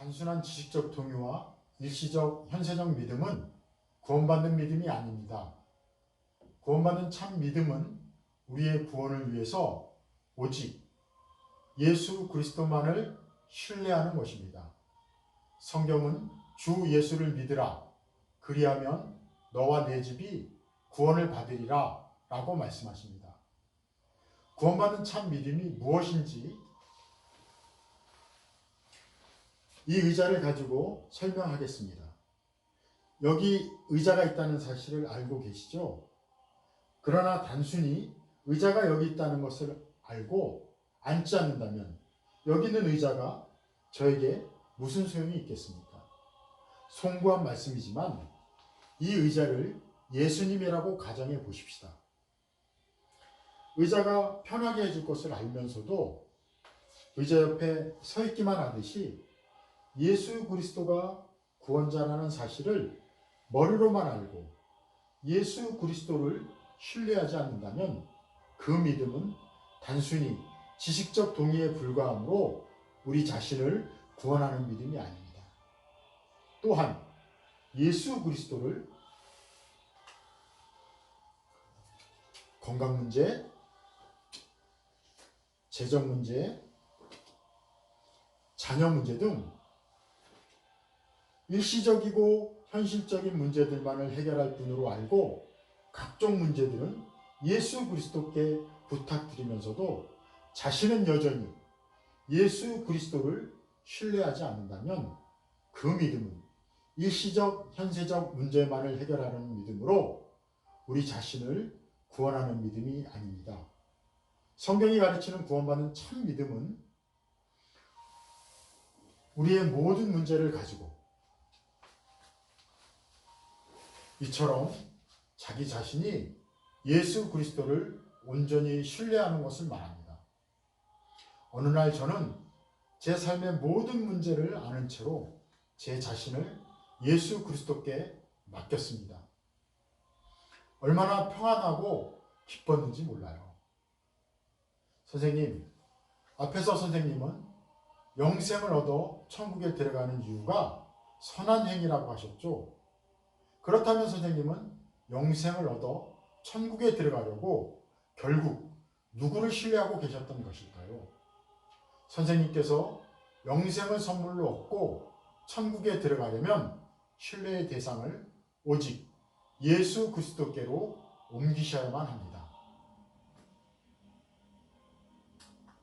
단순한 지식적 동요와 일시적 현세적 믿음은 구원받는 믿음이 아닙니다. 구원받는 참 믿음은 우리의 구원을 위해서 오직 예수 그리스도만을 신뢰하는 것입니다. 성경은 주 예수를 믿으라. 그리하면 너와 내 집이 구원을 받으리라. 라고 말씀하십니다. 구원받는 참 믿음이 무엇인지 이 의자를 가지고 설명하겠습니다. 여기 의자가 있다는 사실을 알고 계시죠? 그러나 단순히 의자가 여기 있다는 것을 알고 앉지 않는다면 여기 있는 의자가 저에게 무슨 소용이 있겠습니까? 송구한 말씀이지만 이 의자를 예수님이라고 가정해 보십시다. 의자가 편하게 해줄 것을 알면서도 의자 옆에 서 있기만 하듯이 예수 그리스도가 구원자라는 사실을 머리로만 알고 예수 그리스도를 신뢰하지 않는다면 그 믿음은 단순히 지식적 동의에 불과하므로 우리 자신을 구원하는 믿음이 아닙니다. 또한 예수 그리스도를 건강 문제, 재정 문제, 자녀 문제 등 일시적이고 현실적인 문제들만을 해결할 뿐으로 알고 각종 문제들은 예수 그리스도께 부탁드리면서도 자신은 여전히 예수 그리스도를 신뢰하지 않는다면 그 믿음은 일시적 현세적 문제만을 해결하는 믿음으로 우리 자신을 구원하는 믿음이 아닙니다. 성경이 가르치는 구원받는 참 믿음은 우리의 모든 문제를 가지고 이처럼 자기 자신이 예수 그리스도를 온전히 신뢰하는 것을 말합니다. 어느 날 저는 제 삶의 모든 문제를 아는 채로 제 자신을 예수 그리스도께 맡겼습니다. 얼마나 평안하고 기뻤는지 몰라요. 선생님, 앞에서 선생님은 영생을 얻어 천국에 들어가는 이유가 선한 행위라고 하셨죠. 그렇다면 선생님은 영생을 얻어 천국에 들어가려고 결국 누구를 신뢰하고 계셨던 것일까요? 선생님께서 영생을 선물로 얻고 천국에 들어가려면 신뢰의 대상을 오직 예수 그리스도께로 옮기셔야만 합니다.